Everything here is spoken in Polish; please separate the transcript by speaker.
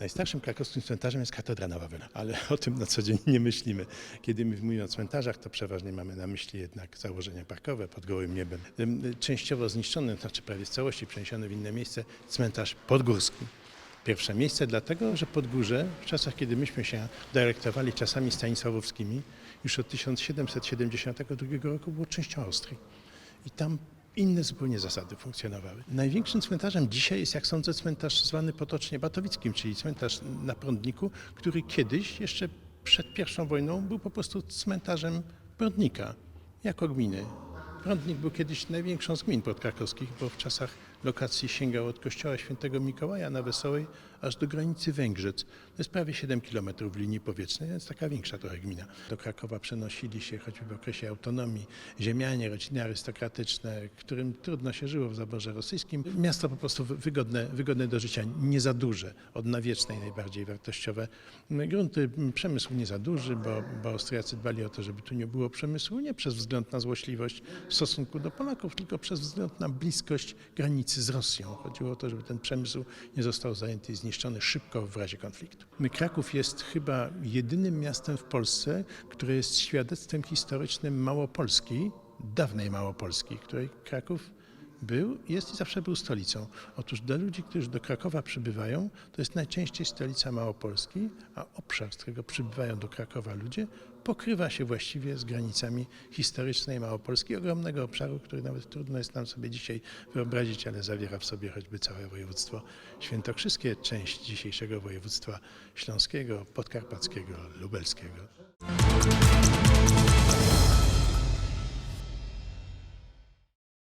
Speaker 1: Najstarszym krakowskim cmentarzem jest katedra na Wawelu, ale o tym na co dzień nie myślimy. Kiedy my mówimy o cmentarzach, to przeważnie mamy na myśli jednak założenia parkowe pod gołym niebem. Częściowo zniszczony, to znaczy prawie w całości przeniesiony w inne miejsce, cmentarz podgórski. Pierwsze miejsce dlatego, że Podgórze w czasach, kiedy myśmy się dyrektowali czasami stanisławowskimi, już od 1772 roku było częścią Austrii. I tam inne zupełnie zasady funkcjonowały. Największym cmentarzem dzisiaj jest, jak sądzę, cmentarz zwany potocznie Batowickim, czyli cmentarz na Prądniku, który kiedyś, jeszcze przed I wojną, był po prostu cmentarzem Prądnika, jako gminy. Prądnik był kiedyś największą z gmin podkrakowskich, bo w czasach lokacji sięgał od kościoła świętego Mikołaja na Wesołej aż do granicy Węgrzec. To jest prawie 7 km linii powietrznej, więc taka większa trochę gmina. Do Krakowa przenosili się choćby w okresie autonomii ziemianie, rodziny arystokratyczne, którym trudno się żyło w zaborze rosyjskim. Miasto po prostu wygodne, wygodne do życia, nie za duże, od nawiecznej najbardziej wartościowe. Grunty, przemysł nie za duży, bo, bo Austriacy dbali o to, żeby tu nie było przemysłu, nie przez wzgląd na złośliwość stosunku do Polaków, tylko przez wzgląd na bliskość granicy z Rosją. Chodziło o to, żeby ten przemysł nie został zajęty i zniszczony szybko w razie konfliktu. Kraków jest chyba jedynym miastem w Polsce, które jest świadectwem historycznym Małopolski, dawnej Małopolski, której Kraków był, jest i zawsze był stolicą. Otóż dla ludzi, którzy do Krakowa przybywają, to jest najczęściej stolica Małopolski, a obszar, z którego przybywają do Krakowa ludzie, pokrywa się właściwie z granicami historycznej Małopolski, ogromnego obszaru, który nawet trudno jest nam sobie dzisiaj wyobrazić, ale zawiera w sobie choćby całe województwo świętokrzyskie, część dzisiejszego województwa śląskiego, podkarpackiego, lubelskiego.